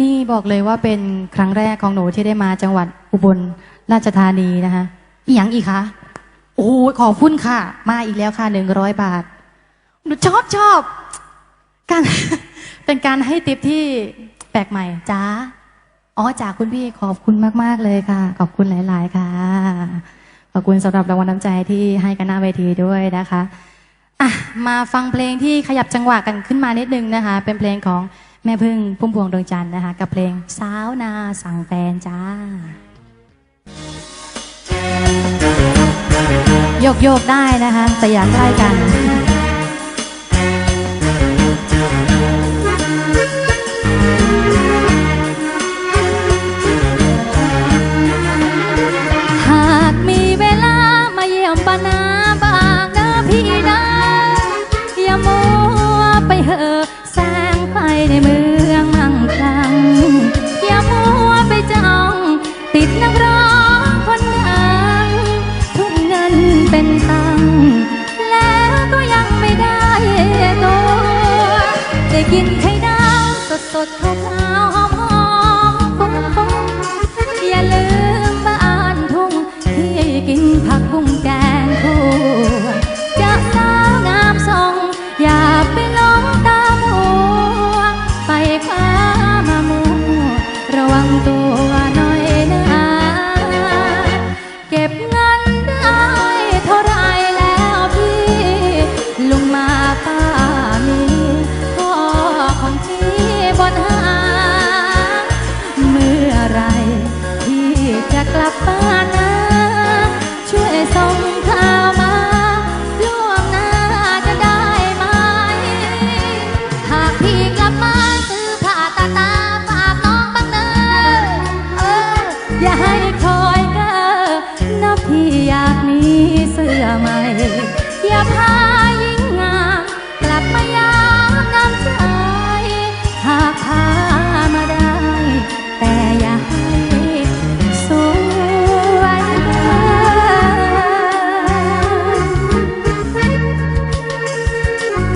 นี่บอกเลยว่าเป็นครั้งแรกของหนูที่ได้มาจังหวัดอุบลราชธานีนะคะอีหยังอีกคะโอ้ขอบคุณค่ะ มาอีกแล้วค่ะหนึ่งร้อยบาท หนูชอบชอบการเป็นการให้ติปที่แปลกใหม่จ้าอ๋อจากคุณพี่ขอบคุณมาก ๆ เลยค่ะ ขอบคุณหลาย ๆ ค่ะ ขอบคุณสำหรับรางวัลน้ำใจที่ให้กันหน้าเวทีด้วยนะคะอะมาฟังเพลงที่ขยับจังหวะกันขึ้นมานิดนึงนะคะ เป็นเพลงของ ม่พึ่งพุ่มพวงดวงจันทร์นะคะ กับเพลงสาวนาสั่งแฟนจ้า โยกโยกได้นะคะ แต่อยาใกล้กัน สดสดๆขาวๆ จ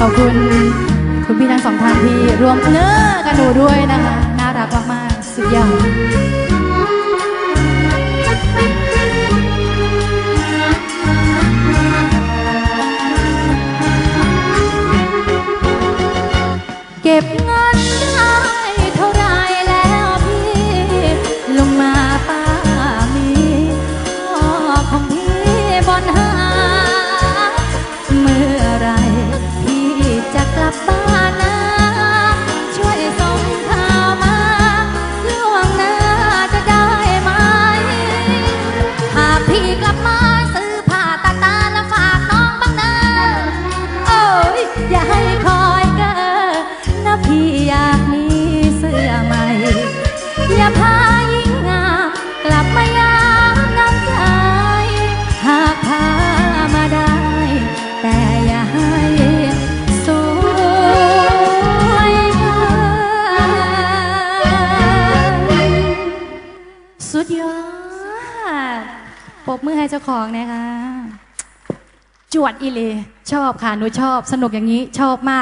ขอบคุณคุณพี่ทั้งสองท่านที่รวมเนื้อกันหนูด้วยนะคะ น่ารักมากๆ สุดยอด พายิ่งงามกลับมายามน้ำใจหากพามาได้ แต่อย่าให้สวยเกินสุดยอดปรบมือให้เจ้าของนะคะ จวดอีเลชอบค่ะ หนูชอบ สนุกอย่างนี้ชอบมาก